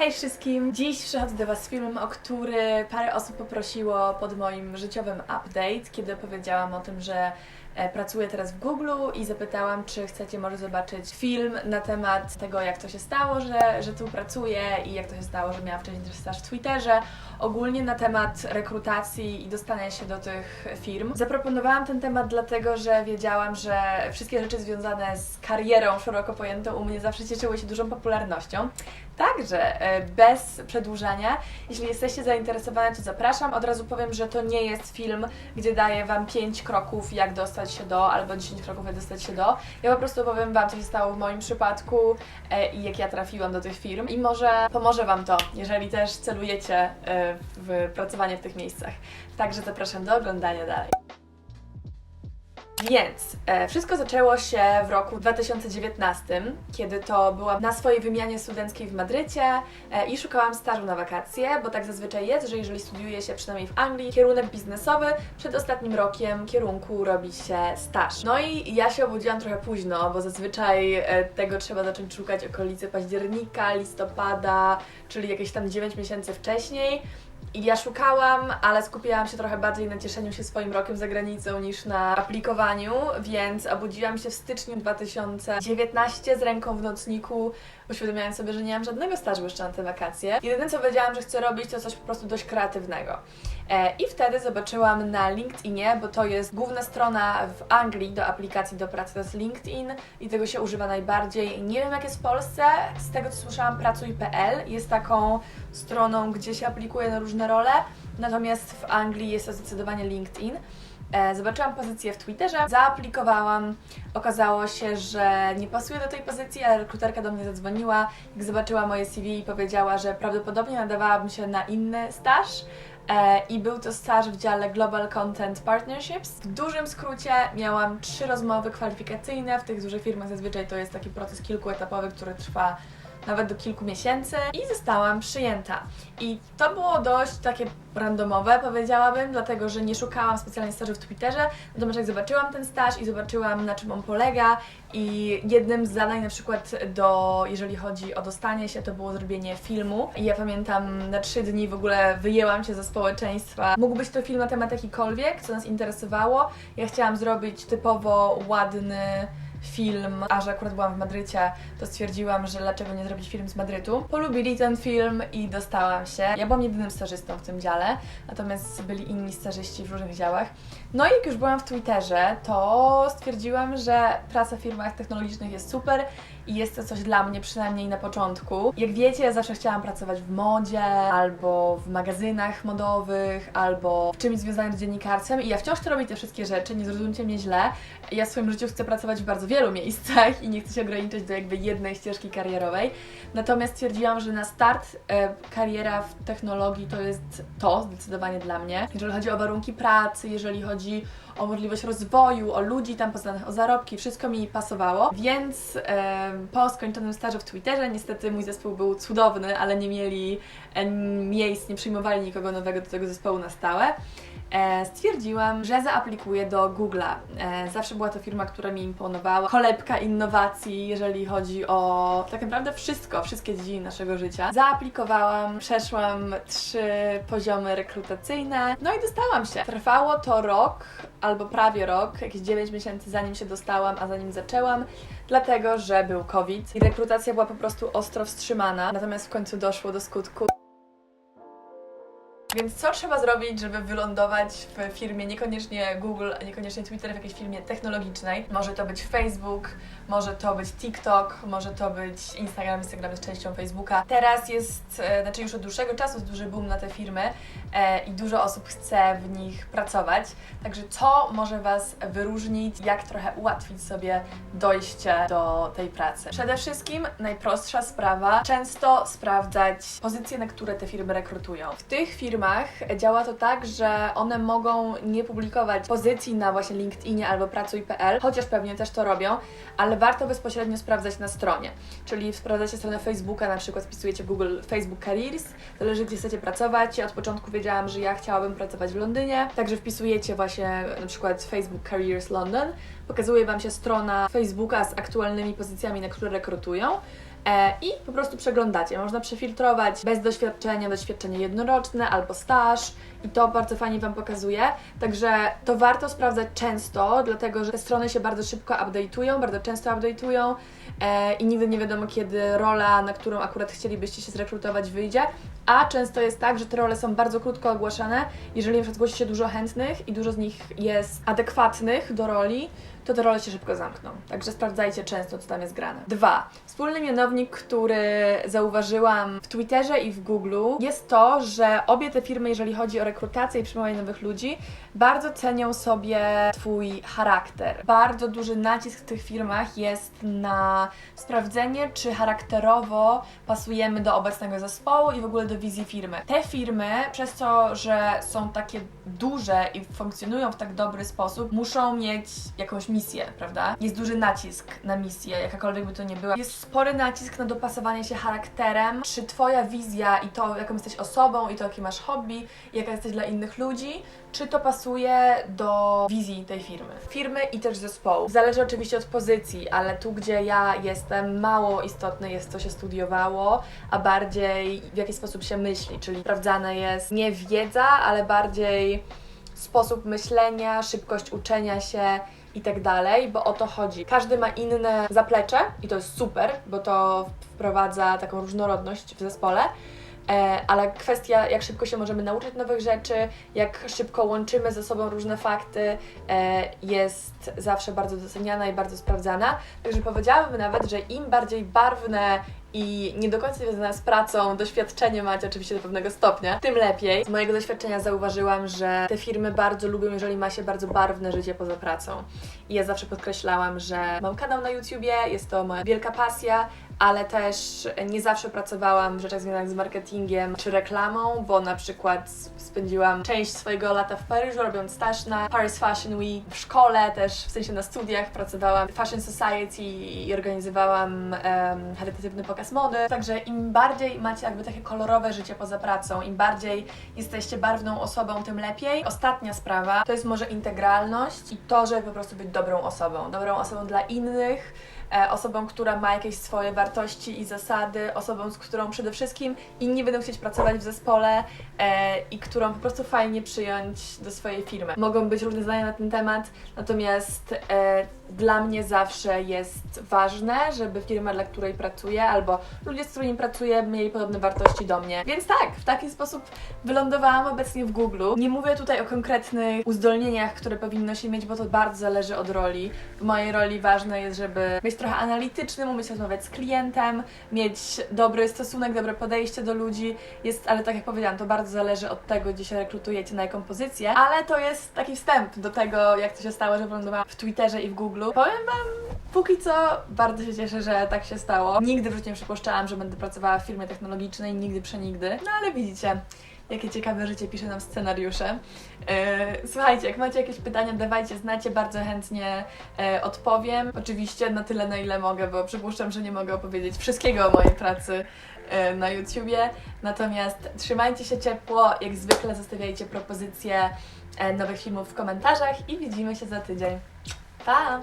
Hej wszystkim! Dziś przychodzę do Was z filmem, o który parę osób poprosiło pod moim życiowym update, kiedy powiedziałam o tym, że e, pracuję teraz w Google i zapytałam, czy chcecie może zobaczyć film na temat tego, jak to się stało, że, że tu pracuję i jak to się stało, że miałam wcześniej też w Twitterze. Ogólnie na temat rekrutacji i dostania się do tych firm. Zaproponowałam ten temat dlatego, że wiedziałam, że wszystkie rzeczy związane z karierą szeroko pojętą u mnie zawsze cieszyły się dużą popularnością. Także e, bez przedłużania, jeśli jesteście zainteresowane, to zapraszam. Od razu powiem, że to nie jest film, gdzie daję Wam 5 kroków, jak dostać się do, albo 10 kroków, jak dostać się do. Ja po prostu powiem Wam, co się stało w moim przypadku e, i jak ja trafiłam do tych firm. I może pomoże Wam to, jeżeli też celujecie e, w pracowanie w tych miejscach. Także zapraszam do oglądania dalej. Więc e, wszystko zaczęło się w roku 2019, kiedy to byłam na swojej wymianie studenckiej w Madrycie e, i szukałam stażu na wakacje, bo tak zazwyczaj jest, że jeżeli studiuje się przynajmniej w Anglii kierunek biznesowy, przed ostatnim rokiem kierunku robi się staż. No i ja się obudziłam trochę późno, bo zazwyczaj e, tego trzeba zacząć szukać okolicy października, listopada, czyli jakieś tam 9 miesięcy wcześniej. I ja szukałam, ale skupiałam się trochę bardziej na cieszeniu się swoim rokiem za granicą niż na aplikowaniu, więc obudziłam się w styczniu 2019 z ręką w nocniku, uświadomiając sobie, że nie mam żadnego stażu jeszcze na te wakacje. Jedyne co wiedziałam, że chcę robić, to coś po prostu dość kreatywnego. E, I wtedy zobaczyłam na LinkedInie, bo to jest główna strona w Anglii do aplikacji do pracy, to jest LinkedIn i tego się używa najbardziej. Nie wiem jak jest w Polsce, z tego co słyszałam pracuj.pl jest taką stroną, gdzie się aplikuje na różne role, natomiast w Anglii jest to zdecydowanie LinkedIn. E, Zobaczyłam pozycję w Twitterze, zaaplikowałam. Okazało się, że nie pasuje do tej pozycji, ale rekruterka do mnie zadzwoniła, jak zobaczyła moje CV i powiedziała, że prawdopodobnie nadawałabym się na inny staż. E, I był to staż w dziale Global Content Partnerships. W dużym skrócie miałam trzy rozmowy kwalifikacyjne. W tych dużych firmach zazwyczaj to jest taki proces kilkuetapowy, który trwa nawet do kilku miesięcy i zostałam przyjęta. I to było dość takie randomowe, powiedziałabym, dlatego że nie szukałam specjalnie stażu w Twitterze, natomiast jak zobaczyłam ten staż i zobaczyłam na czym on polega i jednym z zadań na przykład do, jeżeli chodzi o dostanie się, to było zrobienie filmu i ja pamiętam na trzy dni w ogóle wyjęłam się ze społeczeństwa. Mógł być to film na temat jakikolwiek, co nas interesowało. Ja chciałam zrobić typowo ładny film, a że akurat byłam w Madrycie, to stwierdziłam, że dlaczego nie zrobić film z Madrytu. Polubili ten film i dostałam się. Ja byłam jedynym stażystą w tym dziale, natomiast byli inni stażyści w różnych działach. No i jak już byłam w Twitterze, to stwierdziłam, że praca w firmach technologicznych jest super i jest to coś dla mnie, przynajmniej na początku. Jak wiecie, ja zawsze chciałam pracować w modzie, albo w magazynach modowych, albo w czymś związanym z dziennikarstwem i ja wciąż chcę robić te wszystkie rzeczy, nie zrozumcie mnie źle. Ja w swoim życiu chcę pracować w bardzo wielu miejscach i nie chcę się ograniczyć do jakby jednej ścieżki karierowej. Natomiast stwierdziłam, że na start e, kariera w technologii to jest to zdecydowanie dla mnie. Jeżeli chodzi o warunki pracy, jeżeli chodzi o możliwość rozwoju, o ludzi tam poznanych, o zarobki, wszystko mi pasowało. Więc e, po skończonym stażu w Twitterze, niestety mój zespół był cudowny, ale nie mieli miejsc, nie przyjmowali nikogo nowego do tego zespołu na stałe. E, stwierdziłam, że zaaplikuję do Google'a. E, zawsze była to firma, która mi imponowała. Kolebka innowacji, jeżeli chodzi o tak naprawdę wszystko, wszystkie dziedziny naszego życia. Zaaplikowałam, przeszłam trzy poziomy rekrutacyjne, no i dostałam się. Trwało to rok, albo prawie rok, jakieś 9 miesięcy zanim się dostałam, a zanim zaczęłam, dlatego że był COVID i rekrutacja była po prostu ostro wstrzymana, natomiast w końcu doszło do skutku. Więc co trzeba zrobić, żeby wylądować w firmie niekoniecznie Google, niekoniecznie Twitter, w jakiejś firmie technologicznej? Może to być Facebook, może to być TikTok, może to być Instagram, Instagram jest częścią Facebooka. Teraz jest, e, znaczy już od dłuższego czasu jest duży boom na te firmy e, i dużo osób chce w nich pracować. Także co może Was wyróżnić, jak trochę ułatwić sobie dojście do tej pracy? Przede wszystkim najprostsza sprawa, często sprawdzać pozycje, na które te firmy rekrutują. W tych firmach działa to tak, że one mogą nie publikować pozycji na właśnie LinkedInie albo pracuj.pl, chociaż pewnie też to robią, ale warto bezpośrednio sprawdzać na stronie. Czyli sprawdzacie stronę Facebooka, na przykład wpisujecie Google Facebook Careers, zależy gdzie chcecie pracować. Ja od początku wiedziałam, że ja chciałabym pracować w Londynie, także wpisujecie właśnie na przykład Facebook Careers London, pokazuje Wam się strona Facebooka z aktualnymi pozycjami, na które rekrutują. E, i po prostu przeglądacie. Można przefiltrować bez doświadczenia, doświadczenie jednoroczne albo staż i to bardzo fajnie Wam pokazuje. Także to warto sprawdzać często, dlatego że te strony się bardzo szybko update'ują, bardzo często update'ują e, i nigdy nie wiadomo, kiedy rola, na którą akurat chcielibyście się zrekrutować, wyjdzie. A często jest tak, że te role są bardzo krótko ogłaszane. Jeżeli na przykład zgłosi się dużo chętnych i dużo z nich jest adekwatnych do roli, to te role się szybko zamkną. Także sprawdzajcie często, co tam jest grane. Dwa. Wspólny mianownik, który zauważyłam w Twitterze i w Google, jest to, że obie te firmy, jeżeli chodzi o rekrutację i przyjmowanie nowych ludzi, bardzo cenią sobie Twój charakter. Bardzo duży nacisk w tych firmach jest na sprawdzenie, czy charakterowo pasujemy do obecnego zespołu i w ogóle do wizji firmy. Te firmy, przez to, że są takie duże i funkcjonują w tak dobry sposób, muszą mieć jakąś misję, prawda? Jest duży nacisk na misję, jakakolwiek by to nie była. Jest spory nacisk na dopasowanie się charakterem, czy Twoja wizja i to, jaką jesteś osobą, i to, jakie masz hobby, jaka jesteś dla innych ludzi, czy to pasuje do wizji tej firmy. Firmy i też zespołu. Zależy oczywiście od pozycji, ale tu, gdzie ja jestem, mało istotne jest, co się studiowało, a bardziej w jaki sposób się myśli, czyli sprawdzana jest nie wiedza, ale bardziej sposób myślenia, szybkość uczenia się i tak dalej, bo o to chodzi. Każdy ma inne zaplecze i to jest super, bo to wprowadza taką różnorodność w zespole. E, ale kwestia, jak szybko się możemy nauczyć nowych rzeczy, jak szybko łączymy ze sobą różne fakty, e, jest zawsze bardzo doceniana i bardzo sprawdzana. Także powiedziałabym nawet, że im bardziej barwne i nie do końca związane z pracą, doświadczenie macie oczywiście do pewnego stopnia, tym lepiej. Z mojego doświadczenia zauważyłam, że te firmy bardzo lubią, jeżeli ma się bardzo barwne życie poza pracą. I ja zawsze podkreślałam, że mam kanał na YouTubie, jest to moja wielka pasja, ale też nie zawsze pracowałam w rzeczach związanych z marketingiem czy reklamą, bo na przykład spędziłam część swojego lata w Paryżu, robiąc staż na Paris Fashion Week. W szkole też, w sensie na studiach, pracowałam w Fashion Society i organizowałam um, charytatywny pokaz mody. Także im bardziej macie jakby takie kolorowe życie poza pracą, im bardziej jesteście barwną osobą, tym lepiej. Ostatnia sprawa to jest może integralność i to, żeby po prostu być dobrą osobą. Dobrą osobą dla innych, osobą, która ma jakieś swoje wartości i zasady, osobą, z którą przede wszystkim inni będą chcieć pracować w zespole e, i którą po prostu fajnie przyjąć do swojej firmy. Mogą być różne zdania na ten temat, natomiast e, dla mnie zawsze jest ważne, żeby firma, dla której pracuję, albo ludzie, z którymi pracuję, mieli podobne wartości do mnie. Więc tak, w taki sposób wylądowałam obecnie w Google. Nie mówię tutaj o konkretnych uzdolnieniach, które powinno się mieć, bo to bardzo zależy od roli. W mojej roli ważne jest, żeby być trochę analitycznym, umieć rozmawiać z klientem, mieć dobry stosunek, dobre podejście do ludzi. Jest, ale tak jak powiedziałam, to bardzo zależy od tego, gdzie się rekrutujecie, na jaką pozycję. Ale to jest taki wstęp do tego, jak to się stało, że wylądowałam w Twitterze i w Google. Powiem Wam, póki co bardzo się cieszę, że tak się stało. Nigdy w życiu nie przypuszczałam, że będę pracowała w firmie technologicznej, nigdy przenigdy. No ale widzicie, jakie ciekawe życie pisze nam scenariusze. E, Słuchajcie, jak macie jakieś pytania, dawajcie znacie, bardzo chętnie e, odpowiem. Oczywiście na tyle, na ile mogę, bo przypuszczam, że nie mogę opowiedzieć wszystkiego o mojej pracy e, na YouTubie. Natomiast trzymajcie się ciepło, jak zwykle zostawiajcie propozycje nowych filmów w komentarzach i widzimy się za tydzień. Pa!